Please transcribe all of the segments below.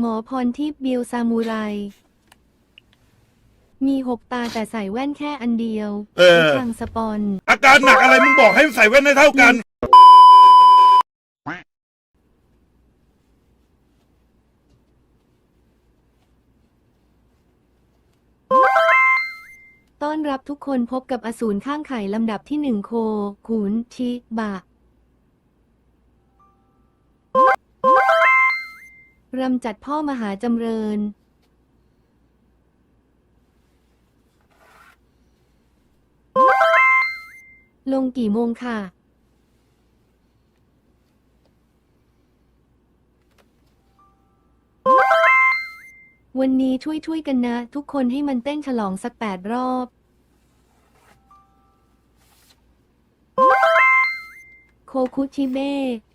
หมอพรทิพย์บิวซามูไร มีหกตาแต่ใส่แว่นแค่อันเดียวเออ ทางสปอน อาการหนักอะไรมึงบอกให้ใส่แว่นให้เท่ากัน ต้อนรับทุกคนพบกับอสูรข้างไข่ลำดับที่หนึ่งโคขุนชิบะ รำจัดพ่อมหาจำเริญลงกี่โมงค่ะ วันนี้ช่วยช่วยๆกันนะ ทุกคนให้มันเต้นฉลองสักแปดรอบ โคคุชิเบะ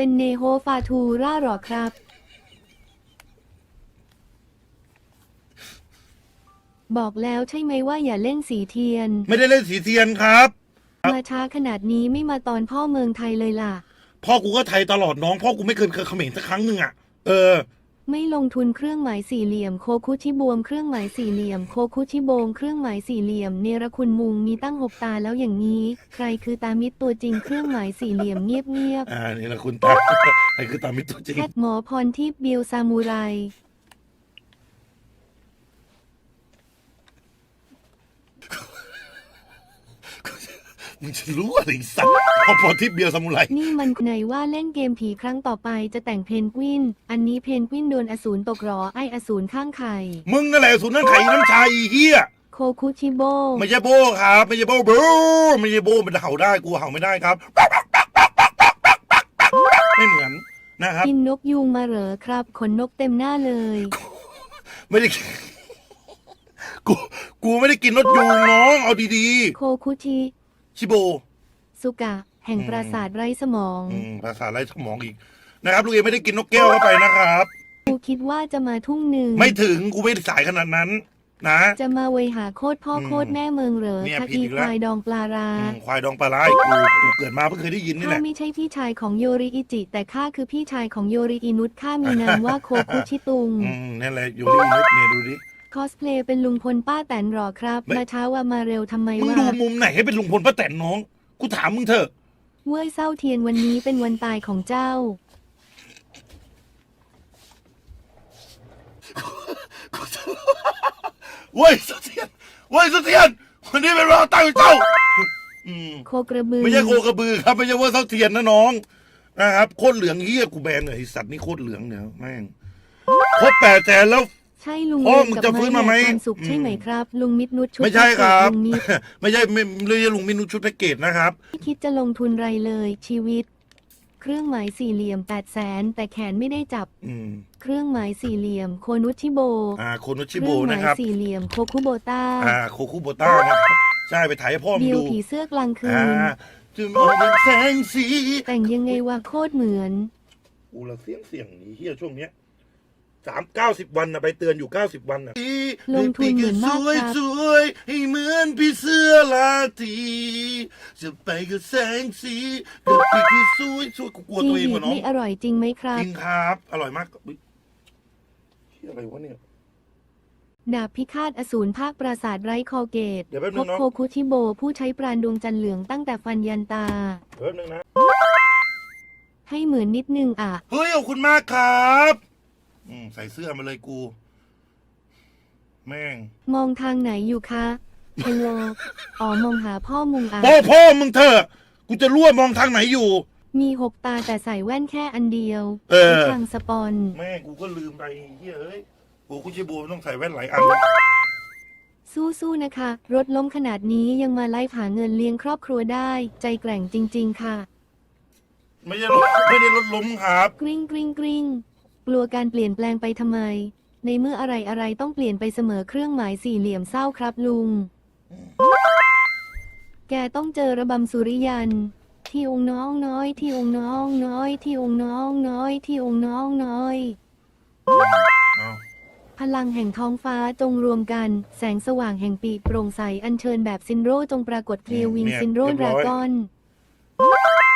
เป็นเนโฮฟาทูร่าหรอครับ บอกแล้วใช่ไหมว่าอย่าเล่นสีเทียน ไม่ได้เล่นสีเทียนครับ มาช้าขนาดนี้ไม่มาตอนพ่อเมืองไทยเลยล่ะ พ่อกูก็ไทยตลอดน้อง พ่อกูไม่เคยเคยเขมรสักครั้งหนึ่งอะ เออ ไม่ลงทุนเครื่องหมายสี่เหลี่ยมโคคุชิบวมเครื่องหมายสี่เหลี่ยมโคคุชิโบงเครื่องหมายสี่เหลี่ยมเนรคุณมุงมีตั้งหกตาแล้วอย่างนี้ ใครคือตามิตรตัวจริงเครื่องหมายสี่เหลี่ยมเงียบเงียบอ่านี่แหละคุณตาไอ้คือตามิตรตัวจริๆงแพทย์หมอพรทิพย์บิวซามูไร มึงจะรู้อะไรอีสัตว์พอพอทิพย์เบียร์สมุไรนี่มันไหนว่าเล่นเกมผีครั้งต่อไปจะแต่งเพนกวิน อันนี้เพนกวินโดนอสูรตกหรอไออสูรข้างไข่ มึงนั่นแหละศูนย์นั่นไข่น้ำชาอีเฮียโคคุชิโบไม่ใช่โบครับไม่ใช่โบโบไม่ใช่โบมันเห่าได้กูเห่าไม่ได้ครับ ไม่เหมือนนะครับ กินนกยูงมาเหรอครับ ขนนกเต็มหน้าเลย ไม่ได้ กู กูไม่ได้กินนกยูงน้อง เอาดีโคคุชิๆ ชิโบสุกะ แห่งปราสาทไร้สมองอืมภาษาไร้สมองอีกนะครับลูกเอไม่ได้กินนกแก้วเข้าไปนะครับ กูคิดว่าจะมาทุ่งหนึ่ง ไม่ถึงกูไม่ได้สายขนาดนั้น นะ จะมาเวยหาโคตรพ่ออมโคตรแม่เมืองเหรอเนี่ยคะผิดอีอีกคแล้ววายดองปลาราอืมควายดองปลาร้าอีกกูกูเกิดมาเพิ่งเคยได้ยินนี่แหข้าละ ไม่ใช่พี่ชายของโยริอิจิ แต่ข้าคือพี่ชายของโยริอินุตข้ามีนามว่าโคคุชิตุง อืมนั่นแหละอยู่ที่นิดเนี่ยดูดิ คอสเพลย์เป็นลุงพลป้าแตนหรอครับไม่ มาเช้าว่ามาเร็วทำไมมึงวะดูมุมไหนให้เป็นลุงพลป้าแตนน้อง กูถามมึงเถอะ เว้ยเศร้าเทียนวันนี้เป็นวันตายของเจ้า เว้ยเสถียรเว้ยเสถียรวันนี้เป็นวันตายของเจ้า อืม โคกระบือไม่ใช่โคกระบือครับ ไม่ใช่ว่าเสถียรนะน้องนะครับโคตรเหลืองเฮียกูแบนเลยไอ้สัตว์นี่โคตรเหลืองเนี่ยแม่งครบแปดแสนแล้ว ใช่ลุงพ่อเรืองมึงกับจะฟื้นมาไหมแความสุขอืมใช่ไหมครับ ลุงมิดนุชชุดไม่ใช่ครับ ลุงมิดไม่ใช่ไม่ไม่ใช่ลุงมินูชุดแพ็กเกจนะครับ ไม่คิดจะลงทุนไรเลยชีวิต เครื่องหมายสี่เหลี่ยมแปดแสนแต่แขนไม่ได้จับ อืมเครื่องหมายสี่เหลี่ยม โคนุชิโบ อ่าโคโนเคชิโบรื่องหนะมายครับ สี่เหลี่ยมโคคุโบต้าอ่าโคคุโบต้านะครับใช่ไปถ่ายให้พ่อมึงเดียวดูผีเสื้อกลางคือ่านจึงมองเป็นแสงสีแต่งยังไงวะโคตรเหมือนกูละเสียงเสียงนี้เฮียช่วงเนี้ย สามเก้าสิบวันนะไปเตือนอยู่เก้าสิบวันนะลงทุนเหมือนมากสวยครับ สวยให้เหมือนพี่เสื้อลาตรีจะไปกับแสงสีกับพี่ที่สวยสวยกูกลัวจีตัวเองบีกว่าน้องไม่อร่อยจริงไหมครับ จริงครับ อร่อยมากอุ๊ยเฮียอะไรวะเนี่ย ดาบพิฆาตอสูรภาคปราสาทไร้คอเกตเดี๋ยวแป๊บนึพงบเนอะโคคุชิโบผู้ใช้ปราณดวงจันทร์เหลืองตั้งแต่ฟันยันตา เพิ่มนึงนะให้เหมือนนิดนึงอะ เฮ้ยขอบคุณมากครับ อืมใส่เสื้อมาเลยกู แม่ง มองทางไหนอยู่คะเฮลโลอ๋อมองหาพ่อมุงอะ พ่อพ่อมึงเถอะ กูจะรั่วมองทางไหนอยู่ มีหกตาแต่ใส่แว่นแค่อันเดียวเออทางสปอน แม่กูก็ลืมไปเฮ้ยเอ้ยกูกูชิบูต้องใส่แว่นหลายอันสู้ๆนะคะ รถล้มขนาดนี้ยังมาไล่หาเงินเลี้ยงครอบครัวได้ ใจแกร่งจริง ๆ ค่ะ ไม่ใช่รถไม่ได้รถล้มครับ กริ้งกริ้งกริ้ง กลัวการเปลี่ยนแปลงไปทำไม ในเมื่ออะไรอะไรต้องเปลี่ยนไปเสมอเครื่องหมายสี่เหลี่ยมเศร้าครับลุง แกต้องเจอระบำสุริยัน ที่องค์น้องน้อย ที่องค์น้องน้อย ที่องค์น้องน้อย ที่องค์น้องน้อย เอาพลังแห่งท้องฟ้าจงรวมกัน แสงสว่างแห่งปีกโปร่งใสอัญเชิญแบบซินโรจงปรากฏเคลียร์วิงเนี่ยซินโรเรียบดร้ราอยก้อนแม่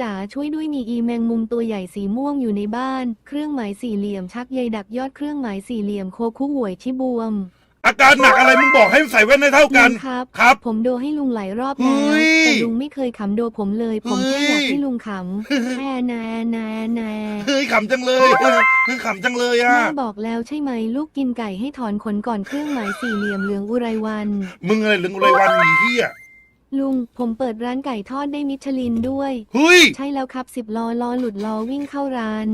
จ๋าช่วยด้วยมีอีแมงมุมตัวใหญ่สีม่วงอยู่ในบ้าน เครื่องหมายสี่เหลี่ยมชักใยดักยอดเครื่องหมายสี่เหลี่ยมโคคุหวยชิบวมอาการหนักอะไรมึงบอกให้ใส่แว่นให้เท่ากัน ลุงครับ ครับ ผมโดให้ลุงหลายรอบเฮ้แล้วย แต่ลุงไม่เคยขำโดผมเลย ผมเฮ้แค่ยอยากให้ลุงขำแน่แน่แน่แน่เฮ้ยขำจังเลยเฮ้ยขำจังเลยอะ แม่บอกแล้วใช่ไหมลูกกินไก่ให้ถอนขนก่อนเครื่องหมายสี่เหลี่ยมเหลืองอุไรวัน มึงอะไรเหลืองอะไรวันหนีเฮีย ลุง ผมเปิดร้านไก่ทอดได้มิชลินด้วย เฮ้ย ใช่แล้วครับสิบล้อล้อหลุดล้อวิ่งเข้าร้าน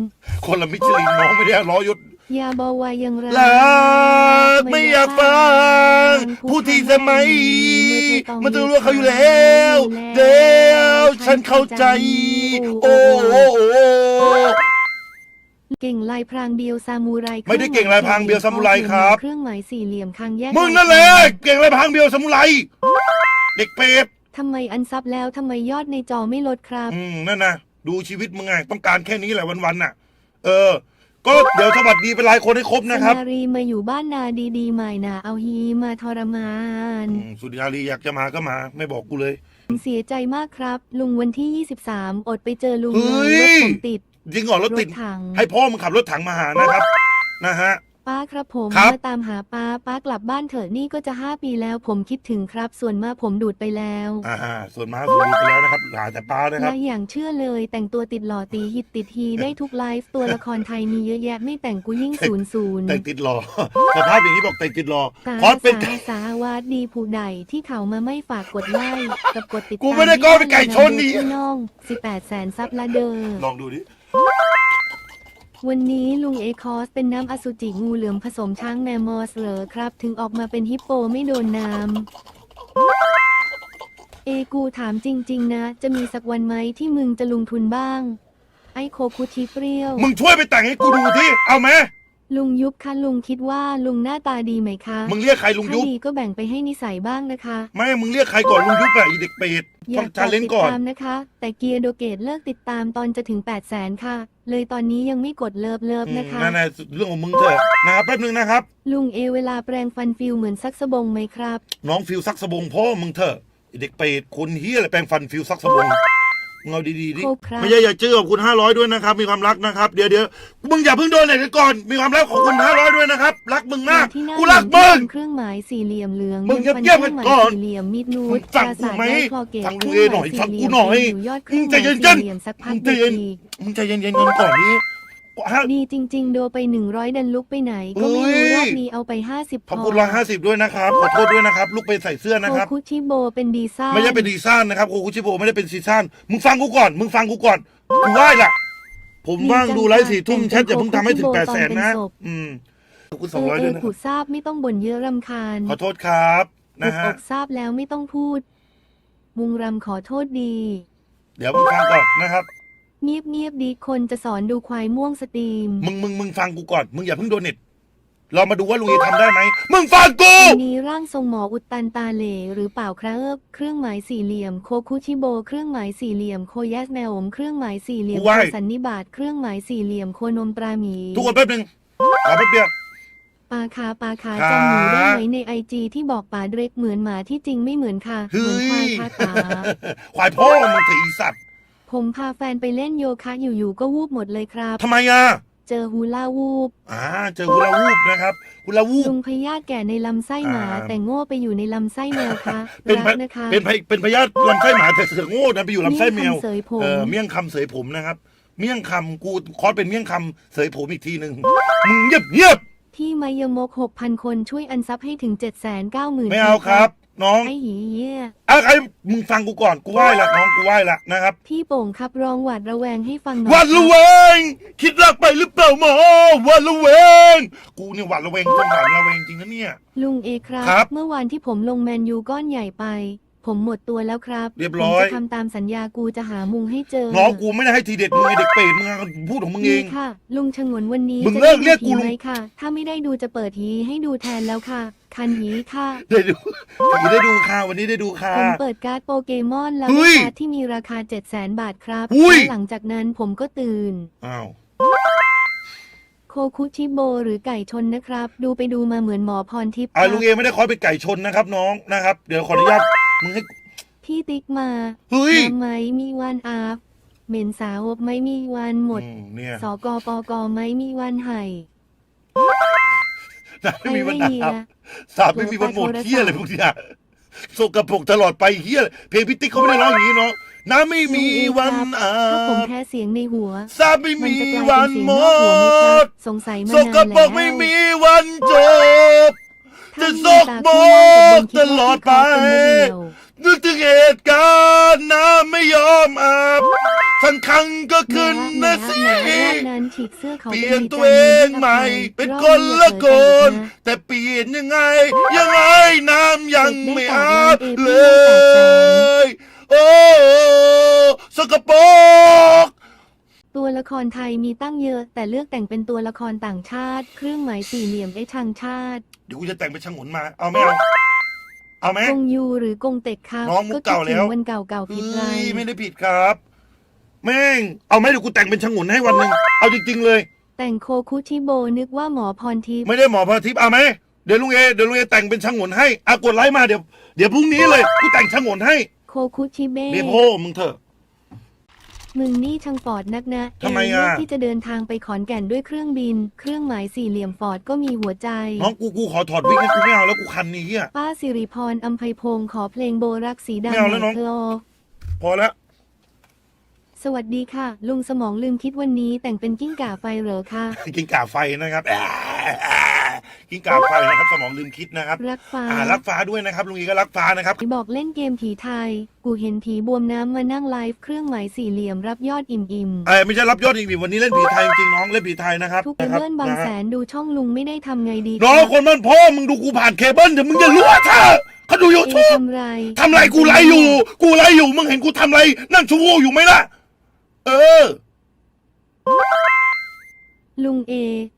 คนละมิชลินน้องไม่ได้ล้อยศยาบอวายังรัรักไม่อยากฟังผู้ที่สมัย มันต้องรู้เขาอยู่แล้วเดี๋ยวฉันเข้าใจโอ้โอ้โอ้โอ้เก่งลายพรางเบียวซามูไรไม่ได้เก่งลายพรางเบียวซามูไรครับ เครื่องหมายสี่เหลี่ยมคางแยกมึงนั่นแหละเก่งอะไรพังเดียวสมุไร เด็กเป็ดทำไมอันซับแล้วทำไมยอดในจอไม่ลดครับ อืมนั่นนะดูชีวิตมึงไงต้องการแค่นี้แหละวันๆน่ะ เออ ก็เดี๋ยวสวัสดีเป็นรายคนให้ครบนะครับสุนารีมาอยู่บ้านนาดีๆใหม่นาเอาฮีมาทรมาน อืมสุริยารีอยากจะมาก็มา ไม่บอกกูเลย เสียใจมากครับ ลุงวันที่ 23 อดไปเจอลุงเฮ้เลย ย รถผมติดจริงเหรอรถติด ถัง ให้พ่อมึงขับรถถังมาหานะครับ นะฮะ ป้าครับผมครับ มาตามหาป้าป้ากลับบ้านเถอะนี่ก็จะ5ปีแล้วผมคิดถึงครับ ส่วนมากผมดูดไปแล้วอ่าส่วนมาสูงไปแล้วนะครับหาแต่ป้านะครับ และอย่างเชื่อเลยแต่งตัวติดหล่อตีฮิตติดฮีได้ทุกไลฟ์ตัวละครไทยมีเยอะแยะไม่แต่งกูยิ่งศูนย์ศูนย์แต่งติดรอสภาพอย่างนี้บอกแต่งติดรอสาพอดเป็นสาสาวาดดีผู้ใดที่เขามาไม่ฝากกดไลค์กับกดติดตามกูไม่ได้ก้อนเป็นไก่ชนนี่ พี่น้อง18แสนซับละเดอลองดูดิ วันนี้ลุงเอคอสเป็นน้ำอสุจิงูเหลือมผสมช้างแมมมอสเหรอครับ ถึงออกมาเป็นฮิปโปไม่โดนน้ำเอกูถามจริง ๆ นะ จะมีสักวันไหมที่มึงจะลงทุนบ้าง ไอโคคุทีเปรี้ยว มึงช่วยไปแต่งให้กูดูที่เอาไหม ลุงยุบคะลุงคิดว่าลุงหน้าตาดีไหมคะมึงเรียกใครลุงถ้ายุบดีก็แบ่งไปให้นิสัยบ้างนะคะไม่มึงเรียกใครก่อนลุงยุบอะอีเด็กเป็ดอต้อยางกชาเลตินดก่อน ตามนะคะ แต่เกียร์โดเกตเลิกติดตามตอนจะถึง 8 0 0แสนค่ะ เลยตอนนี้ยังไม่กดเลิฟเลิฟอืมนะคะ นั่นแหละเรื่องของมึงเถอะนะครับแป๊บนึงนะครับ ลุลุงเอเวลาแปรงฟันฟิลเหมือนซักสบงไหมครับ น้องฟิวซักสบงพ่อมึงเถอะไอ้เด็กเป็ดคนเฮียอะไรแปลงฟันฟิวซักสบง มึงเอาดีๆดิโคกครับ ไม่ใช่อย่าเจอขอบคุณห้าร้อยด้วยนะครับ มีความรักนะครับ เดี๋ยวเดี๋ยวมึงอย่าเพิ่งโดนไหนกันก่อน มีความรักของคุณห้าร้อยด้วยนะครับ รักมึงมากที่หน้ากูรักมึง เครื่องหมายสี่เหลี่ยมเหลืองมึงฟัเงียบๆครื่องหมายก่อนสี่เหลี่ยมมิดนูมึดงฟังกูไหมคลอเกตฟังเคกูรื่องหน่อยมายฟังสี่กูหน่อยเหลี่มอยู่ยอดเครื่องมึงหใจมายเย็นๆสี่เหลี่ยมสักพักมึงใจเย็นดีมึงใจเย็นๆกันก่อนนี้ ฮะดีจริง ๆ โดไปหนึ่งร้อยดันลุกไปไหน ก็ไม่รู้เฮ้ยรอบนี้เอาไปห้าสิบขอบคุณร้อยห้าสิบด้วยนะครับ ขอโทษด้วยนะครับ ลูกไปใส่เสื้อโคนะครับ คุชิโบเป็นดีซ่าไม่ใช่เป็นดีซ่านนะครับโคคุชิโบไม่ได้เป็นซีซ่านมึงฟังกูก่อน มึงฟังกูก่อนกูไหว้ล่ะ ผมว่างดูไลฟ์สี่ทุ่มแชทอย่าเพิ่งทำให้ถึงแปดแสนนะ อืมขอบคุณสองเออร้อยเอด้วยอนะผูทราบไม่ต้องบ่นเยอะรำคาญขอโทษครับปุนะกฮะ อกทราบแล้วไม่ต้องพูด มุงรำขอโทษดี เดี๋ยวมึงฟังก่อนนะครับ เงียบเงียบๆดีคนจะสอนดูควายม่วงสตรีม มึงมึงมึงฟังกูก่อน มึงอย่าเพิ่งโดนเน็ตเรามาดูว่าลุงเอทำได้ไหม มึงฟังกู วันนี้ร่างทรงหมออุดตันตาเหลหรือเปล่าครับเครื่องหมายสี่เหลี่ยมโคคุชิโบ เครื่องหมายสี่เหลี่ยมโคยัสแมวมเครื่องหมายสี่เหลี่ยมกูไหว้ โคสันนิบาตเครื่องหมายสี่เหลี่ยมโคนมปราหมี ทุกคนแป๊บนึงขอแป๊บเดียวปาคาปาคาครับจำหนูได้ไหมในไอจีที่บอกป่าเดรกเหมือนหมาที่จริงไม่เหมือนค่ะเฮ้เหมือนควายย คาตา ควายพ่อมึงถีสัตว์ ผมพาแฟนไปเล่นโยคะอยู่ๆก็วูบหมดเลยครับ ทำไมอะเจอฮูลาวูบ อ่าเจอกุลาวูบนะครับกุลาวูบ ลุงพยาธิแก่ในลำไส้หมา อ่า แต่โง่ไปอยู่ในลำไส้แมวคะเป็นรัพกยนะคะเป็นพยเป็นพยาธิลำไส้หมาแต่เสือกโง่นะไปอยู่ลำไส้แมว คำเสยผมเออเมี่ยงคำเสยผมนะครับ เมี่ยงคำกูคอสเป็นเมี่ยงคำเสยผมอีกทีหนึ่งมึงเงียบเงียบที่มายมกหกพันคนช่วยอันซับให้ถึงเจ็ดแสนเก้าหมื่นไม่เอาครับ น้องไอ้หีเหี้ยอะใครมึงฟังกูก่อนกูไหว้ละน้องกูไหว้ละนะครับ พี่โป่งครับร้องหวาดระแวงให้ฟังหน่อยหวัดระคแวรับงคิดรักไปหรือเปล่าหมอหวัดระแวงกูเนี่ยหวัดระแวงจนหวัดระแวงจริงนะเนี่ย ลุงเอครับ ครับ เมื่อวานที่ผมลงแมนยูก้อนใหญ่ไป ผมหมดตัวแล้วครับเรียบร้อย ผมจะทำตามสัญญากูจะหามุงให้เจอน้องกูไม่ได้ให้ทีเด็ดมึงไอเด็กเป็ดมึงพูดของมึงเอนี่งค่ะ ลุงชงนวันนี้มึงจะเลิกได้เรียกดูกูผีลุงไหมค่ะ ถ้าไม่ได้ดูจะเปิดหีให้ดูแทนแล้วค่ะ คันหีค่ะ ได้ดูผีได้ดูค่ะ วันนี้ได้ดูค่ะ ผมเปิดการ์ดโปเกมอนแล้วเฮ้ได้ยการ์ดที่มีราคา 7 0 0 0 0 0 บาทครับอุ้ย และหลังจากนั้นผมก็ตื่น อ้าว โคโคคุชิโบหรือไก่ชนนะครับ ดูไปดูมาเหมือนหมอพรทิพย์คอ่ารับลุงเอไม่ได้คอยเป็นไก่ชนนะครับน้องนะครับ เดี๋ยวขออนุญาตมึงให้พี่ติ๊กมาเฮ้ยน้ำไหมมีวันอาบเหม็นสาวบไม่มีวันหมด อืเนี่ยสกปกไม่มีวันไห้น้ำไม่มีวันไม่อามีบนะ สาบไม่มีวันหมดเฮียอะไรพวกเนี้ยสกปรกตลอดไปเฮียเพลงพิติ๊กเขาไม่ได้ร้องอย่างนี้เนาะน้ำไม่มีวันอาถ้าผมบแพ้เสียงในหัวสาบไม่มันมีจะกลายวัเป็นนเสียงหมนอกหัวไหมครับดสงสัยมาสนานกแล้วปรกไม่มีวันจบ จะสกปรกตลอดไป นึกถึงเหตุการณ์น้ำไม่ยอมอาบสักครั้งก็ขึ้นนะสิเสื้อเขาเปลี่ยนตัวเองใหม่ เป็นคนละคน แต่เปลี่ยนยังไง ยังไงน้ำยังไม่อาบเลย โอ้สกปรกตัวละครไทยมีตั้งเยอะ แต่เลือกแต่งเป็นตัวละครต่างชาติ เครื่องหมายสี่เหลี่ยมไอ้ทางชาติเดี๋ยวกูจะแต่งเป็นช่างหนมา เอาไหมเอา เอาไหม กงยูหรือกงเต็กครับน้องมุกเก่าแล้ว คิดถึงวันเก่าเก่าๆผิดไรเฮ้ยไม่ได้ผิดครับ แม่ง เอาไหมเดี๋ยวกูแต่งเป็นช่างหนให้วันหนึ่งเอาจริงๆเลย แต่งโคคุชิโบนึกว่าหมอพรทิพย์ไม่ได้หมอพรทิพย์เอาไหมเดี๋ยวลุงเอเดี๋ยวลุงเอแต่งเป็นช่างหนให้อากดไลค์มาเดี๋ยวเดี๋ยวพรุ่งนี้เลยกูแต่งช่างหนให้โคคุชิเบ้ เดโพมึงเถอะ มึงนี่ช่างฟอร์ดนักนะทำไมอะ เลือกที่จะเดินทางไปขอนแก่นด้วยเครื่องบิน เครื่องหมายสี่เหลี่ยมฟอร์ดก็มีหัวใจ น้องกูกูขอถอดวิกให้กูไม่เอาแล้วกูคันนี้อะ ป้าสิริพรอัมไพพงศ์ขอเพลงโบรักสีดำไม่เอาแล้วหน้น่อองยเถอะพอแล้วสวัสดีค่ะ ลุงสมองลืมคิดวันนี้แต่งเป็นกิ้งก่าไฟเหรอคะ กินกาไฟนะครับแอะแอะ กินกาไฟนะครับสมองลืมคิดนะครับรักฟ้าอ่ารักฟ้าด้วยนะครับลุงเอก็รักฟ้านะครับบอกเล่นเกมผีไทย กูเห็นผีบวมน้ำมานั่งไลฟ์เครื่องหมายสี่เหลี่ยมรับยอดอิ่มอิ่มๆเอ้ยไม่ใช่รับยอดอีกวันนี้เล่นผีไทยจริงๆน้องเล่นผีไทยนะครับทุกนะครับเลื่อนบางนะฮะแสนดูช่องลุงไม่ได้ทำไงดีน้องคนมันพ่อมึงดูกูผ่านเคเบิลเดี๋ยวมึงจะรู้ว่าเธอเขาดูยูเอทูบทำไรทำไรกูไลฟ์อยู่ กูไลฟ์อยู่มึงเห็นกูทำไรนั่งชูงูอยู่ไหมล่ะ เออ ลุงเอ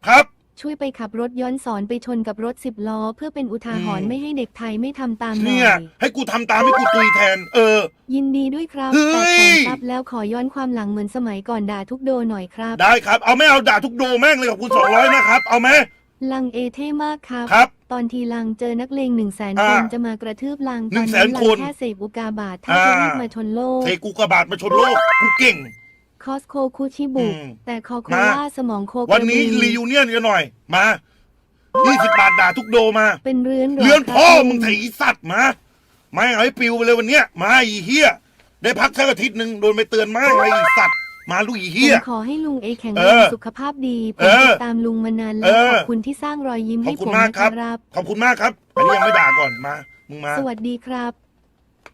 ครับ ช่วยไปขับรถย้อนสอนไปชนกับรถสิบล้อ เพื่อเป็นอุทาหรอืณ์ม ไม่ให้เด็กไทยไม่ทำตามหน่เนี่อยย ให้กูทำตามให้กูตุยแทน เออ ยินดีด้วยครับเฮ้ย แต่แสนซับแล้วขอย้อนความหลังเหมือนสมัยก่อนด่าทุกโดหน่อยครับ ได้ครับ เอาไม่เอาด่าทุกโดแม่งเลยกับคุณสองร้อยนะครับ เอาไหมลังเอเท่มากครับ ครับ ตอนทีลังเจอนักเลงหนึ่งแสนอ่าคนจะมากระทืบลังหนึ่ตอนงแสนั้นนลัคนงแค่เสพอุกาบาตถ้าอ่า จะรีบมาชนโลก เทกูกระบาดมาชนโลก กูเก่ง คอสโคคูชิบุ อืม แต่คอโคมาล่าสมองโคกระวันนี้บือรียูเนียนกันหน่อย มายี่สิบบาทด่าทุกโดมา เป็นเรือนหรเลือนครับพ่อลุมึงไถอีสัตว์มาไม่เอาให้ปิวไปเลยวันเนี้ย มาอีเฮียได้พักแค่อาทิตย์หนึ่งโดนไปเตือนมากไอ้อีสัตว์มาลูกอีผเฮีย มขอให้ลุงเอแข็งเอแรงอสุขภาพดีผเอมอติดตามลุงมานานแล้เอวอขอบคุณที่สร้างรอยยิ้มขอให้บคุผณมมากนะคครัรับ ขอบคุณมากครับอันนี้ยังไม่ด่าก่อนมา มึงมาสวัสดีครับ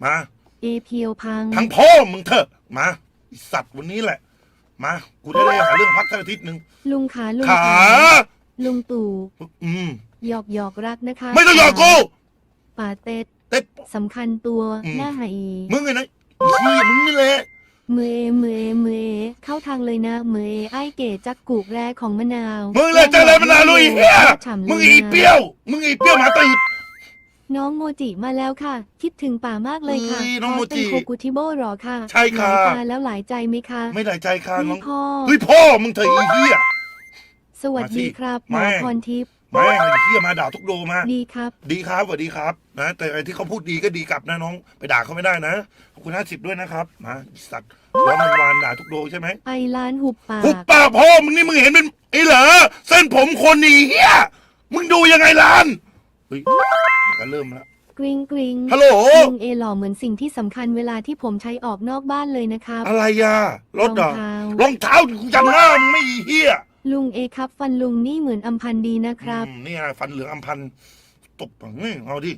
มา เอเพียวพัง ทั้งพ่อมึงเถอะมา ไอ้สัตว์วันนี้แหละ มากูได้เลยหาเรื่องพักสักอาทิตย์หนึ่งลุงขาลุงขา ลุงตู่อืม หยอกหยอกรักนะคะไม่ต้องหยอกกูป่าเต็ดเต็ด สำคัญตัวอืม หน้าไหายมึงไงนะไอ้เฮียมึงนี่แหละ เมอเมอเมอเข้าทางเลยนะเมอไอเก๋จักกูกแรกของมะนาวมึงเลยจะอะไรมานานลุยเฮียฉ่ำเลยมึงอีเปรี้ยว มึงอีเปรี้ยวหมาตื่ นน้องโมจิมาแล้วค่ะ คิดถึงป่ามากเลยค่ะเฮ้ยน้องโมจิเป็นโคกุทิโบหรอค่ะใช่ค่ะ หลายตาแล้วหลายใจไหมคะ ไม่ได้ใจค่ะน้องพ่อ เฮ้ยพ่อมึงเถอะอีเฮียสวัสดีครับหมมาอสิ พรทิพย์แม่งไอ้เฮียมาด่าทุกโดมา ดีครับ ดีครับสวัสดีครับนะแต่ไอ้ที่เขาพูดดีก็ดีกลับนะน้อง ไปด่าเขาไม่ได้นะขอบคุณห้าสิบด้วยนะครับนะสัตว์ร้อนมันวานด่าทุกโดใช่ไหมไอล้านหุบปาก หุบปากพ่อมึงนี่มึงเห็นเป็นไอ้เหรอเส้นผมคนนี่เฮียมึงดูยังไงลานเฮ้ยเดี๋ยวก็เริ่มแล้ว กริงกริงฮัลโหลลุงเอหล่อเหมือนสิ่งที่สำคัญเวลาที่ผมใช้ออกนอกบ้านเลยนะครับ อะไรอะรถเหรอองเท้า รองเท้ากูจำหน้ามึงไม่อีเฮียลุงเอครับ ฟันลุงนี่เหมือนอัมพันธ์ดีนะครับ อืมนี่ไงฟันเหลืองอำพันธ์ตบนี่เอาดิ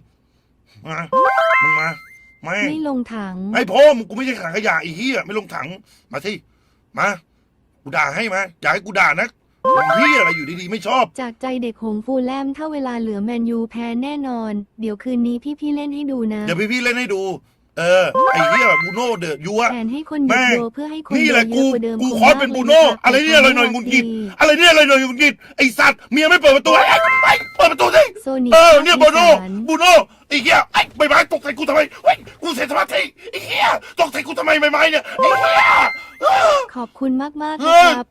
มามึงมาไม่ไม่ลงถัง ไอ้พ่อมึงกูไม่ใช่ขังขยะไอ้เฮียไม่ลงถัง มาสิมา กูด่าให้มา อยากให้กูด่านะ มึงเฮียอะไรอยู่ดีๆไม่ชอบ จากใจเด็กหงฟูแลมถ้าเวลาเหลือแมนยูแพ้แน่นอน เดี๋ยวคืนนี้พี่ๆเล่นให้ดูนะ เดี๋ยวพี่ๆเล่นให้ดู เออ ไอ้เหี้ยบูโน่เดอะยัว แทนให้คนหยุดแม่งโดเพื่อให้คนนี่แหละดูกู เยอะกว่าเดิมกูคงคอสเป็นมากบูโน่ลยอะไรเนี่ยอะไรหน่อยขงุบนคุณงิดดีอะไรเนี่ยอะไรหน่อยงุนงิด ไอ้สัตว์เมียไม่เปิดประตูไอ้ไอ้เปิดประตูสิ โซนิเออเนี่ยบูโน่อีสานบูโน่ ไอ้เหี้ยไอ้ใบไม้ตกใส่กูทำไมเฮ้ยกูเสียสมาธิไอ้เหี้ยตกใส่กูทำไมใบไม้เนี่ย ไอ้เหี้ยเออขอบคุณมากมากๆเอนะอครับ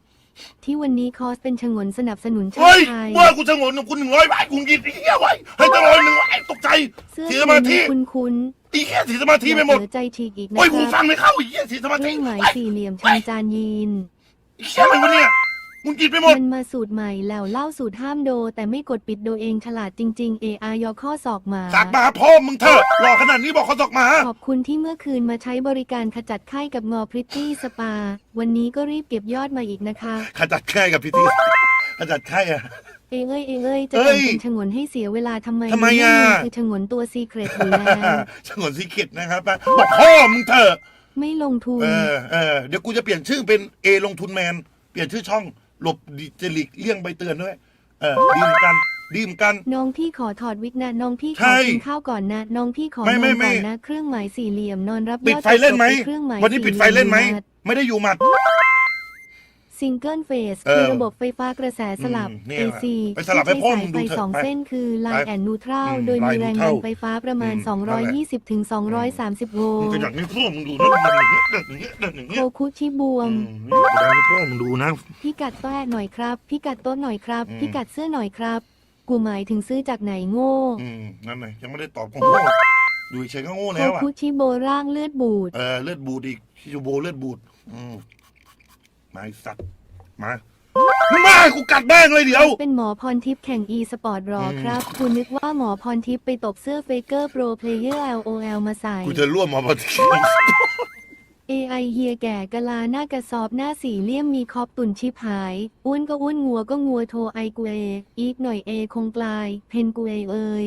ที่วันนี้คอสเป็นฉงนสนับสนุนชาเฮ้ยติไทยเมื่อกูสงวนกูหนึ่งร้อยบาทกูหยิบไอ้เหี้ยไว้ให้ตั้งร้อยหนึ่งไอ้ตกใจ เสื้อเสียสมาธิ คุณคุณไอ้เหี้ยเสียสมาธิไปหมดเสียใจฉีกอีกนะโอ้ยคหูรับฟังไม่เข้าไอ้เหี้ยเสียสมาเคธิรื่องหมายไอ้สี่เหลี่ยมชันจานยีน เหี้ยอะไรวะเนี่ย มึงหยิบไปหมด มันมาสูตรใหม่แล้วเล่าสูตรห้ามโด แต่ไม่กดปิดโดเองฉลาดจริงๆ AR ยอข้อศอกหมา สักมาพ่อมึงเถอะหล่อขนาดนี้บอกเขาตกมา ขอบคุณที่เมื่อคืนมาใช้บริการขจัดไข้กับงอพริตตี้สปา วันนี้ก็รีบเก็บยอดมาอีกนะคะ ขจัดไข้กับพี่ตีขจัดไข้อะ เองเอ้ยเองเอ้ยจะเอ้ยทำเป็นฉงนให้เสียเวลาทำไมทำไมอะนี่คือฉงนตัวซีเครตอยู่แล้วฉงนสีเกตนะครับบอกพ่อมึงเถอะ ไม่ลงทุน เออเออเดี๋ยวกูจะเปลี่ยนชื่อเป็นเอลงทุนแมน เปลี่ยนชื่อช่อง หลบดิจลิกเลี่ยงใบเตือนด้วยเออดีเหมือนกันดีเหมือนกัน น้องพี่ขอถอดวิกนะน้องพี่ขใช่อกินข้าวก่อนนะน้องพี่ขอไม่นไม่อนไม่ ก่อนนะเครื่องหมายสี่เหลี่ยมนอนรับปิดยอดไฟเล่นไหมจบๆเครื่องหมายวันนี้ปิดไฟเล่นไหม สี่ยยไม่ได้อยู่หมัด ซิงเกิลเฟสเออคือระบบไฟฟ้ากระแสสลับ อืมเนี่ย AC ไปสลับให้พ่อมึงดูที่เถอะใช้สายไฟสองไปเส้นคือไลไปน์แอนนูทรัลอืมโดยมี line แรง neutral ดันไฟฟ้าประมาณ อืมนั่นแหละ 220ถึง230 โวมึงลก็ต์อยากให้พ่อมึงดูนะมันอย่างเงี้ยอย่างเงี้ยอย่างโคเงี้ยคุชิบวอืมม นี่กูอยากให้พ่อมึงดูนะพี่กัดแต้หน่อยครับพี่กัดโต๊ะหน่อยครับ อืมพี่กัดเสื้อหน่อยครับ กูหมายถึงซื้อจากไหนโง่อืมนั่นไงยังไม่ได้ตอบของโง่อยู่เฉยๆก็โง่โคแล้วอะคุชิโบร่างเลือดบูด เออเลือดบูดอีกชิโยโบเลือดบูดอืม มาไอ้สัตว์มามึงมากูกัดแม่งเลยเดี๋ยว เป็นหมอพรทิพย์แข่ง e สปอร์ตรออืมครับ คุณนึกว่าหมอพรทิพย์ไปตบเสื้อเฟเกอร์โปรเพลเยอร์ LOL มาใส่ กูจะร่วมมาพอดี AI เฮียแก่กะลาหน้ากระสอบหน้าสี่เหลี่ยมมีคอบตุ่นชิบหาย อ้วนก็อ้วนงัวก็งัวโทรไอกูเออีกหน่อยเอคงกลาย เพนกูเอเอ่ย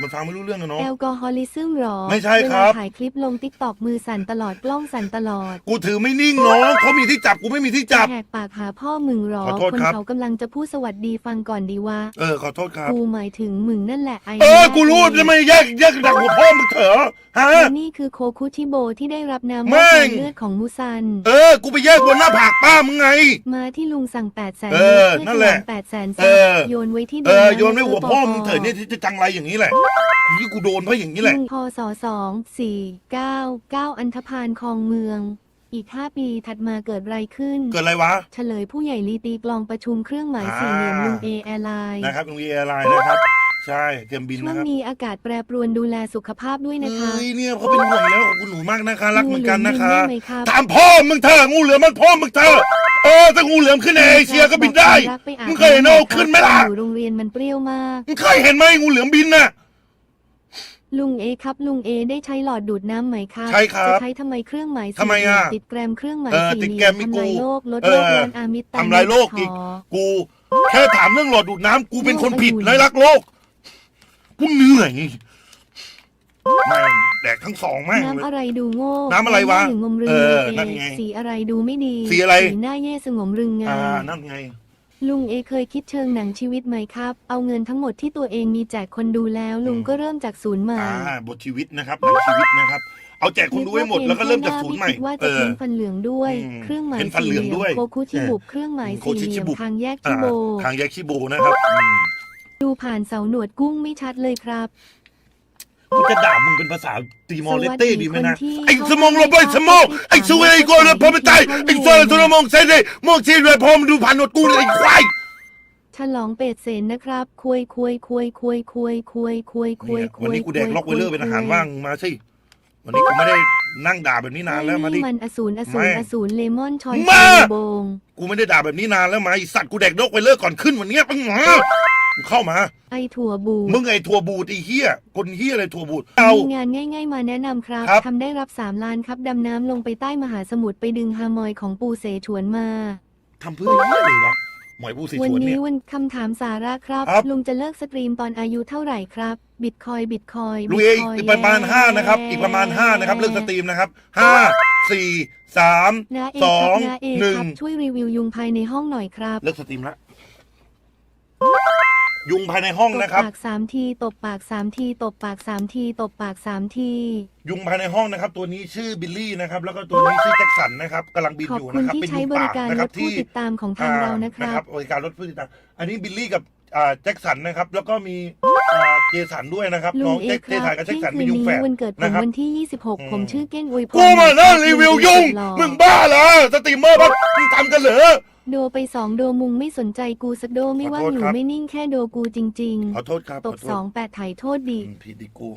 มันฟังไม่รู้เรื่องนะน้องแอลกอฮอลิซึมหรอไม่ใช่ครับ เวลาถ่ายคลิปลงติ๊กตอกมือสั่นตลอดกล้องสั่นตลอดกูถือไม่นิ่งน้องเขามีที่จับกูไม่มีที่จับ แหกปากหาพ่อมึงหรอขอโทษคนครับ เขากำลังจะพูดสวัสดีฟังก่อนดีวะเออขอโทษครับ กูหมายถึงมึงนั่นแหละไอเออ กูรู้จะไม่แยกแยกจากหัวพ่อมึงเถอะฮะ และนี่คือโคคุชิโบที่ได้รับน้ำแม่ว่างเลือดของมูซัน เออ กูไปแยกบนหน้าผากป้ามึงไง มาที่ลุงสั่ง8 0 0แสนเออนั่นแหละแปดแสนเออ โยนไว้ที่เออดิโยนไว้หัวพ่อมึงเถอะเนี่ยที่จะจังไรอย่างนี้แหละที่กูโดนเพราะอย่างนี้แหละลุงพศสองสี่เก้าเก้าอันธพาลคลองเมือง อีก5ปีถัดมาเกิดอะไรขึ้น เกิดอะไรวะ เฉลยผู้ใหญ่ลีตีกลองประชุมเครื่องหมายอ่าสี่เหลี่ยมลุงเอแอร์ไลน์นะครับตรงนี้แอร์ไลน์นะครับ ใช่เตรียมบินช่วนะงครับนี้อากาศแปรปรวนดูแลสุขภาพด้วยนะคะเฮ้ยเนี่ยเขาเป็นห่วงแล้วขอบคุณหนูมากนะคะ รักเหมือนกันนะคะ งูเหลือมบิได้ไหมครับ ถามพ่อมึงเถอะงูเหลือมมันพ่อมึงเถอะเออถ้างูเหลือมขึ้นในเอเชียก็บินได้รักไปอาบมึงเคยเห็นเอาขึ้นไหมล่ะ อยู่โรงเรียนมันเปรี้ยวมาก มึงเคยเห็นไหมงูเหลือมบินน่ะ ลุงเอครับ ลุงเอได้ใช้หลอดดูดน้ำไหมครับใช่ครับจะใช้ทำไมเครื่องหมายสี่ทำไมเหลี่ยอะติดแกรมเครื่องหมายเออสี่ติดเหแกรลี่ยมมมีทำกูลายโลกลดเอโลอกร้อนอามิตรทำลายโลกอีกขกู แค่ถามเรื่องหลอดดูดน้ำกูเป็นคนผิดเลยรักโลกกูเหนื่อยแม่งแดกทั้งสองแม่งเลยน้ำอะไรดูโง่น้ำอะไรวะหน้าหนึ่งงมรึงเออเอนั่นไงสีอะไรดูไม่ดี สีอะไร สีหน้าแย่สงมรึงงาอ่านั่นไง ลุงเอเคยคิดเชิงหนังชีวิตไหมครับ เอาเงินทั้งหมดที่ตัวเองมีแจกคนดูแล้ว ลุงอืมก็เริ่มจากศูนย์ใหม่อ่าบทชีวิตนะครับหนังชีวิตนะครับ เอาแจกคนดูให้หมดแล้วก็เริ่มจากศูนย์ใหม่คิดว่าเอจะอเพ้นฟันเหลืองด้วยอืมเครื่องหมายเพ้นฟันสี่เหเหลืลี่องยมด้วยโคคุชิบุบเครื่องหมายโคสี่ชิเหลี่ยมบุบทางแยกอ่าชิโบ ทางแยกชิโบนะครับอืมดูผ่านเสาหนวดกุ้งไม่ชัดเลยครับ กูจะด่ามึงเป็นภาษาตีมอร์เลเต้ดีไหมนะสวัสดีคนที่ไอ้สมองลบไปสมองไอ้ซูเอโกนพอไม่ตายไอ้โซนสมองเซนเลยมองซีเลยพอมันดูผ่านหนวดกูเลยไอ้ควายฉลองเป็ดเสนนะครับคุยคุยคุยคุยคุยคุยคุยคุยเนี่ยคุวันยนี้กูแดกล็อกไวเลอร์เป็นอาหารว่างมาสิวันนี้กูไม่ได้นั่งด่าแบบนี้นานแล้วมาดิมันอสูรอสูรไม่อสูรเลมอนชอนมาโบงกูไม่ได้ด่าแบบนี้นานแล้วมาไอสัตว์กูแดกล็อกไวเลอร์ก่อนขึ้นวันเนี้ยปังหมา มึงเข้ามา ไอถั่วบูมึงไอ้ถั่วบูดไอ้เฮียคนเฮียอะไรถั่วบูดเอา มีงานง่าย ๆ มาแนะนำครับครับ ทำได้รับ 3 ล้านครับดำน้ำลงไปใต้มหาสมุทรไปดึงฮามอยของปูเสฉวนมา ทำเพื่อเฮียอะไรวะหมวยผู้สีวัชวนนี้เนี่ยวันคำถามสาระครับ ครับ ลุงจะเลิกสตรีมตอนอายุเท่าไหร่ครับบิตคอยบิตคอยลุงเออีกประมาณห้านะครับ อีกประมาณห้านะครับเรื่องสตรีมนะครับห้าสี่สามนาเอสอครับงนาเอหนึ่คงรับช่วยรีวิวยุงภายในห้องหน่อยครับ เลิกสตรีมละ ยุงภายในห้องตบนะครับปากสามทีตบปากสามทีตบปากสามทีตบปากสามที ยุงภายในห้องนะครับ ตัวนี้ชื่อบิลลี่นะครับ แล้วก็ตัวนี้ชื่อแจ็คสันนะครับกำลังบินขอบอยู่คุณนะครับที่เป็นใช้ยุงบริปากการนะลครับดผู้ที่ติดตามของทางเรานะครับ บริการลดผู้ติดตามอันนี้บิลลี่กับอ่าแจ็คสันนะครับ แล้วก็มีอ่า เจสันด้วยนะครับลุน้องงเอเจคเจรัสับนกับเจเที่ยงสันคืเป็นนยุงนี้แฝดวันเกิดผมนะครับวันที่อืม26 ผมชื่อเก้งอวยพรกูมานั่งรีวิวยุงหล่อมึงบ้าเหรอสตรีมเมอร์พักมึงทำกันเหรอ โดไปสองโดมุงไม่สนใจกูสักโดไม่ว่างขออโทษยู่ครับ ไม่นิ่งแค่โดกูจริงขอโทษครับๆตขบอโทสอษงแปดถ่ายโทษดิอืมผิดดิกู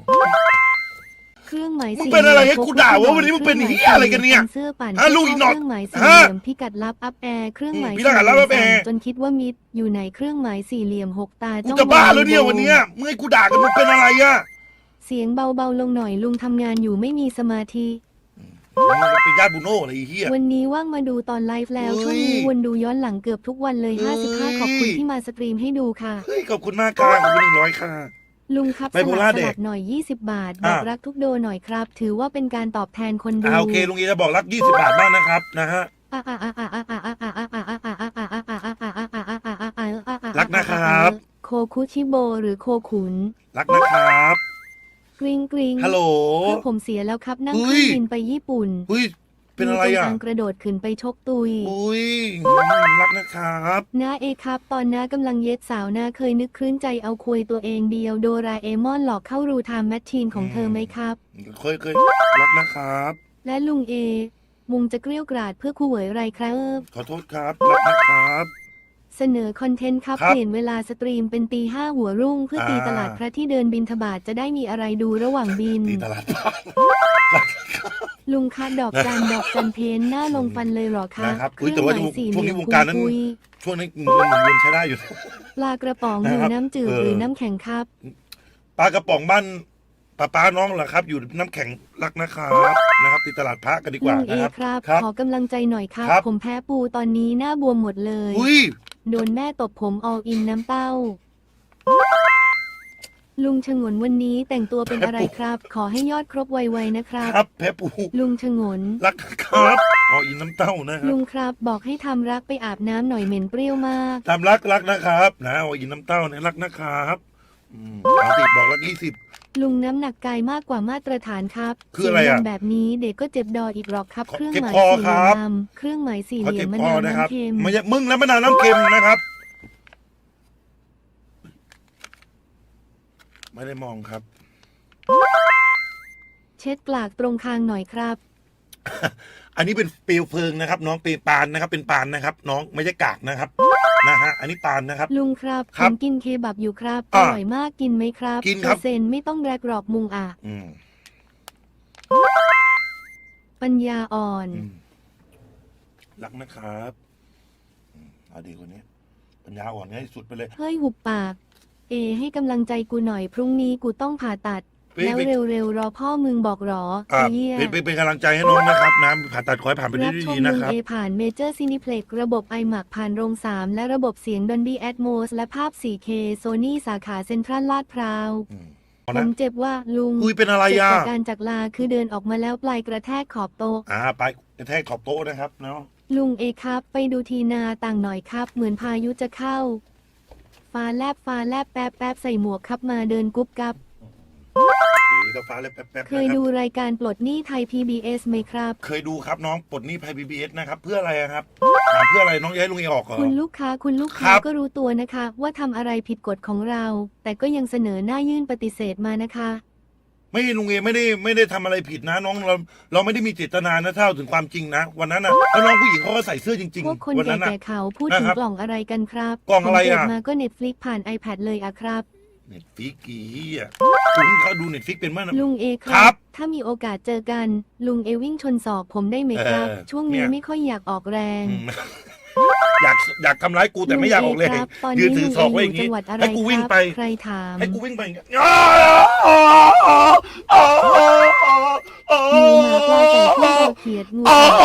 เครื่องหมายมึงสี่เป็นอะไรให้หลี่ยมกูด่าวะวันนี้มึงเป็นเหี้ยอะไรกันเนี่ยเสื้อปั่นฮะลูกอีหนอดเครื่องหมายสี่ฮะเหลี่ยมพิกัดลับอัพแอร์เครื่องหมายอืมพิกัดลับ up air จนคิดว่ามิดอยู่ไหนเครื่องหมายสี่เหลี่ยมหกตากูจ้องจะบ้าแล้วเนี่ยมองวันเนี้ยมึงให้กูด่ากันมึงเป็นอะไรอะเสียงเบาๆลงหน่อยลุงทำงานอยู่ไม่มีสมาธิ มึงเป็นญาติบุโน่อะไรไอ้เหี้ย วันนี้ว่างมาดูตอนไลฟ์แล้วเฮ้ยช่วงนี้วนดูย้อนหลังเกือบทุกวันเลย เฮ้ย 55 ขอบคุณที่มาสตรีมให้ดูค่ะ เฮ้ยขอบคุณมากค่ะขอบคุณหนึ่งร้อยค่ะ ลุงครับไบสโพลัล่าดสเด็กลัดหน่อย 20 บาทบอกอะรักทุกโดหน่อยครับ ถือว่าเป็นการตอบแทนคนดูอ่าโอเคลุงเอจะบอกรัก 20 บาทบ้างนะครับนะฮะ รักนะครับ โคคุชิโบหรือโคขุน รักนะครับกริงกริงฮัลโหลเครื่องผมเสียแล้วครับนั่งเฮ้เคยรื่องบินไปญี่ปุ่น เฮ้ย เป็นอะไรมีจอะงางกระโดดขึ้นไปชกตุย อุ้ยรักนะครับน้าเอครับ ตอนน้ากำลังเย็ดสาวน้าเคยนึกคลื่นใจเอาคุยตัวเองเดียวโดราเอมอนหลอกเข้ารูไทม์แมชชีนของเธอไหมครับ เคยเคยรักนะครับ และลุงเอ มุงจะเกลี้ยวกราดเพื่อคู่เหวยไรครับ ขอโทษครับรักนะครับ เสนอคอนเทนต์ครับครับ เปลี่ยนเวลาสตรีมเป็นตีห้าหัวรุ่ง เพื่อตีอ่าตลาดพระที่เดินบินทบาทจะได้มีอะไรดูระหว่างบิน ตีตลาดบ้าน ลุงคะดอกจันดอกจันเพนหน้าลงฟันเลยเหรอคะนะครับอุ๊ยเคแต่รื่องว่าหมายสี่ช่วงเหนี้ลี่ยมวงการนั้น คุยช่วงนี้เงินหมุนเวียนใช้ได้อยู่ปลากระป๋องนะหครืรับอน้ำจืดเออ หรือน้ำแข็งครับ ปลากระป๋องบ้านป้าป้าน้องเหรอครับ อยู่น้ำแข็งรักนะครับนะครับตีตลาดพระกันดีกว่าลุงเอนะครับ ครับครับขอกำลังใจหน่อยครับ ครับ ผมแพ้ปูตอนนี้หน้าบวมหมดเลย อุ้ย โดนแม่ตบผมออลอินน้ำเต้า ลุงฉงนวันนี้แต่งตัวเป็นอะไรครับ ขอให้ยอดครบไวๆนะครับ ครับแพ้ปูลุงฉงนรักนะครับอ๋ออินน้ำเต้านะครัลุบงครับบอกให้ทำรักไปอาบน้ำหน่อยเหม็นเปรี้ยวมาก ตามรักรักนะครับ นะอ๋ออินน้ำเต้าเนี่ยรักนะครับ อืมเอาสิบอกรักยี่สิบ ลุงน้ำหนักกายมากกว่ามาตรฐานครับคืออะไรอะเสียงดังแบบนี้เด็กก็เจ็บดออีกหรอกครับขอเครื่องเจ็บหมายคอสี่เหคลี่รัยบมดำเครื่องหมายสี่เหเขาลี่ยเจ็มบมะคอนาวนะครับน้ำเค็มไม่ใช่มึงแล้วมะนาวน้ำเค็มนะครับ ไม่ได้มองครับ เช็ดปากตรงคางหน่อยครับ อันนี้เป็นเปลวเพลิงนะครับ น้องเปลวปานนะครับ เป็นปานนะครับ น้องไม่ใช่กากนะครับนะฮะอันนี้ปานนะครับ ลุงครับคผรับมกินเคบับอยู่ครับออ่าร่อยมากกินไหมครับกินครับ เปอเซ็นต์ไม่ต้องแรกหรอกมุงอะ อืมปัญญาอ่อน อืมรักนะครับอืมเอาดีกว่านี้ปัญญาอ่อนง่ายที่สุดไปเลย เฮ้ยหุบปาก เอ ให้กำลังใจกูหน่อยพรุ่งนี้กูต้องผ่าตัด เฮ้ยแล้วไปเร็วๆรอพ่อมึงบอกหรออะเฮียเป็นเป็นเป็นกำลังใจให้น้องนะครับนะผ่าตัดขอให้ผ่านไปได้รับด้วยชดีมนะลุงครับเอผ่านเมเจอร์ซินิเพล็กระบบ iMac ผ่านโรง 3 และระบบเสียง Dolby Atmos และภาพ 4K Sony สาขาเซ็นทรัลลาดพร้าวอืมผนะมเจ็บว่าลุงคุยเป็นอะไรเจ็บอะจากการจากลาคือเดินออกมาแล้วปลายกระแทกขอบโต๊ะ อ่า ไปกระแทกขอบโต๊ะนะครับเนาะลุงเอครับ ไปดูทีนาต่างหน่อยครับ เหมือนพายุจะเข้า ฟ้าแลบฟ้าแลบแป๊บแป๊บใส่หมวกครับมาเดินกุ๊บกับ ดูกาฟ้าเลยแป๊บๆเคนะยครัดูบรายการปลดหนี้ไทย PBS ไหมครับ เคยดูครับน้องปลดหนี้ภัยบีบีเอสนะครับ เพื่ออะไรอะครับถามเพื่ออะไรน้องย้ายลุงเอออกเหรอ คุณลูกค้าคุณลูกคค้ารับ ก็รู้ตัวนะคะ ว่าทำอะไรผิดกฎของเรา แต่ก็ยังเสนอหน้ายื่นปฏิเสธมานะคะ ไม่ลุงเอไม่ได้ไม่ได้ทำอะไรผิดนะน้องเราเราไม่ได้มีเจตนานะเท่าถึงความจริงนะ วันนั้นนะแล้วน้องผู้หญิงเขาก็ใส่เสื้อจริงพวกคนๆ วันนั้นนะ แก่ๆเขาพูดถึงนะครับกล่องอะไรกันครับกล่องอะไรอะผมเปิดมาก็เน็ตฟลิกผ่าน iPad เลยอะครับ เน็ตฟิกกี่อะคุณเขาดูเน็ตฟิกเป็นมั้ยนะ ลุงเอคครัรับ บ ถ้ามีโอกาสเจอกัน ลุงเอวิ่งชนศอกผมได้ไหมครับ เออช่วงนี้เนี่ยไม่ค่อยอยากออกแรงอืมอยากอยากทำร้ายกูแต่ไม่อยากออกเลยลุงครับตอนยืนี้นถืลุองศอกไว้เอออยู่ย่างจังี้งหวัดอะไรให้กูวิ่งครับไป ใครถาม ให้กูวิ่งไปอย่างเงี้ยมีมาปลาไก่เพื่อเอาเขียดงูอ๋อปลาไก่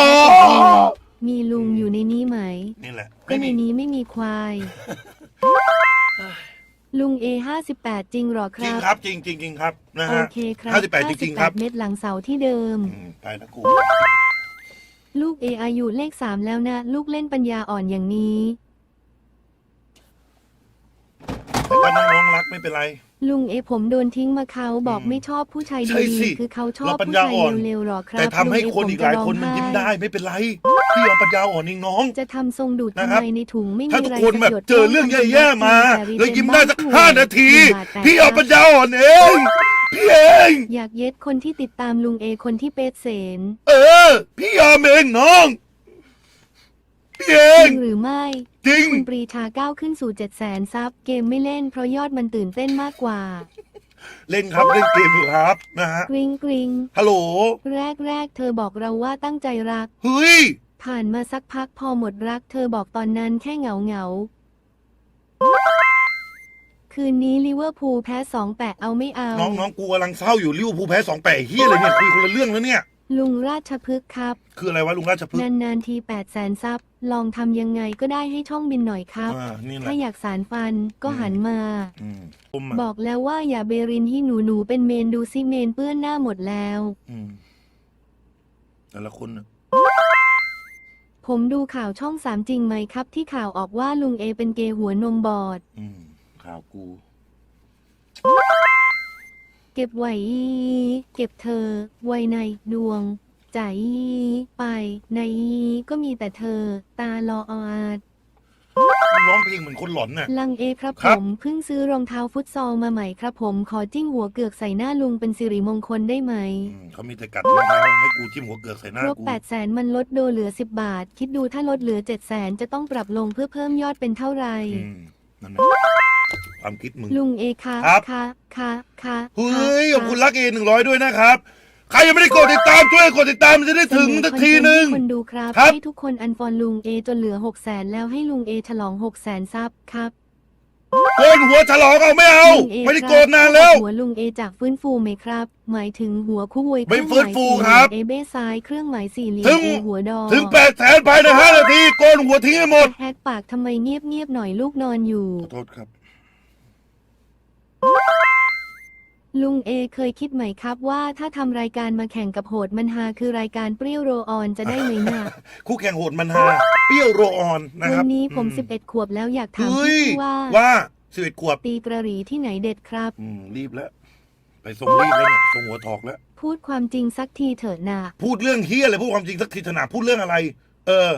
ริงเหรอคจริงรับครับจริงจริงจริงครับนะโอฮะเคครับห้าสิบแปดจริงๆครับ58เม็ดหลังเสาที่เดิม อืมไปแล้วกูลูกเออายุเลขสามแล้วนะ ลูกเล่นปัญญาอ่อนอย่างนี้ แต่ก็น้องๆรักไม่เป็นไร ลุงเอผมโดนทิ้งมาเขาบอกอืมไม่ชอบผู้ชายใช่สิ ดีๆคือเขาชอบเราปัญผู้ญาชายอ่อนเร็วๆหรอครับแต่ทำให้ลุงเคนอีกหลายคนมันจะร้องยิ้มไห้ได้ไม่เป็นไรพี่ยอมปัญญาอ่อนเองน้อง จะทำทรงดูดนะทำครับ ไมในถุงไม่มีถ้าทุกไรคนแบบประโยชน์เจอเรื่องแย่ๆมาแต่รีแล้วยิ้มได้สักเจนห้าบ้นาทีบาทแตกพี่เอาปัญญาอ่อนเองพี่เอง อยากเย็ดคนที่ติดตามลุงเอคนที่เป็ดเสน เออ พี่ยอมเองน้อง พี่เอจง ริงหรือไม่ จริง คุณปรีชาก้าวขึ้นสู่ 7 0 0 0 0ซับเกมไม่เล่นเพราะยอดมันตื่นเต้นมากกว่า เล่นครับ เล่นเกมอยู่ครับนะฮะ กริงกริงฮัลโหล แรกแรกๆ เธอบอกเราว่าตั้งใจรัก เฮ้ย ผ่านมาสักพักพอหมดรัก เธอบอกตอนนั้นแค่เหงาเหงาๆคืนนี้ลิเวอร์พูลแพ้สองแปะเอาไม่เอา น้องน้องกูกำลังเศร้าอยู่ลิเวอร์พูลแพ้สองแปดเฮียอะไรเนี่ยคุยคนละเรื่องแล้วเนี่ย ลุงราชพฤกษ์ครับ คืออะไรวะลุงราชพฤกษ์นานๆทีแปดแสนซับลองทำยังไงก็ได้ให้ช่องบินหน่อยครับ อ่านี่แหละถ้าอยากสารฟันก็หันมา อืมผมอะบอกแล้วว่าอย่าเบรินที่หนูหนูเป็นเมนดูซิเมนเปื้อนหน้าหมดแล้ว อืมแต่ละคนน่ะผมดูข่าวช่องสามจริงไหมครับ ที่ข่าวออกว่าลุงเอเป็นเกย์หัวนมบอด อืมข่าวกู เก็บไว้ เก็บเธอ ไว้ในดวง ใจ ไป ใน ก็มีแต่เธอ ตาลออาดร้องเพลงเหมือนคนหลอนน่ะ ลังเอครับครัผบมเพิ่งซื้อรองเท้าฟุตซอลมาใหม่ครับผม ขอจิ้งหัวเกือกใส่หน้าลุงเป็นสิริมงคลได้ไหม อืมเขามีแต่กัดรองเท้าให้กูจิ้มหัวเกือกใส่หน้าครบกู 8 0 0แสนมันลดโดเหลือ 10 บาท คิดดูถ้าลดเหลือ 7 0 0แสนจะต้องปรับลงเพื่อเพิ่มยอดเป็นเท่าไหร่ อืมนั่นแหละ ความคิดมึง ลุงเอคะครับคะคะคะเฮ้ยะขอบคุณรักเอหนึ่งร้อยด้วยนะครับ ใครยังไม่ได้กดติดตามช่วยกดติดตามมันจะได้ถึงสักทีนึงเสอคอนเทต์ให้คนดูครับครับ ให้ทุกคนอันฟอลลุงเอจนเหลือ6 0แสนแล้วให้ลุงเอฉลอง6 0แสนซับครับโกนหัวฉลองเอาไม่เอา ลุงเอไม่ได้ครับโกนนานแล้วหัวลุงเอจากฟื้นฟูไหมครับ หมายถึงหัวคู่วยไม่เครื่องหมายฟื้นฟูสี่เหลี่ยมครับ เอเบ้ซ้ายเครื่องหมายสี่เหลี่ยถึมงเอหัวดอ ถึงแปดแสนภายในห้านาทีโกนหัวทิ้งให้หมด แฮกปากทำไมเงียบเงียบๆหน่อยลูกนอนอยู่ ขอโทษครับ ลุงเอเคยคิดไหมครับว่าถ้าทำรายการมาแข่งกับโหดมันฮาคือรายการเปรี้ยวโรออนจะได้ไหมนะคู่แข่งโหดมันฮาเปรี้ยวโรออนนะควัรับนี้ผม อื11 ขวบแล้วอยากถามเฮ้ยพี่ว่า ว่าสิบเอ็ดขวบตีกระหรีที่ไหนเด็ดครับ อืมรีบแล้ว ไปส่งรีบแล้วเนี่ยส่งหัวถอกแล้ว พูดความจริงสักทีเถอะนะพูดเรื่องเฮียอะไรพูดความจริงสักทีถนาพูดเรื่องอะไร เออ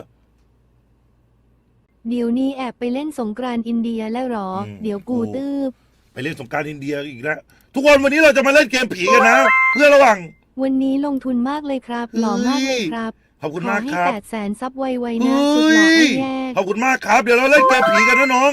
เดี๋ยวนี้แอบไปเล่นสงกรานต์อินเดียแล้วหรอ อืมเดี๋ยวกูโอ้ ตืบ ไปเล่นสงกรารอินเดียอีกแล้วทุกคนวันนี้เราจะมาเล่นเกมผีกันนะ เพื่อระหว่างวันนี้ลงทุนมากเลยครับหล่อมากเลยครับขอบคุณขอมากให้ครับ แปดแสนซับไวๆเฮนะสุด้หล่อยไอ้แยก ขอบคุณมากครับ เดี๋ยวเราเล่นเกมผีกันนะน้อง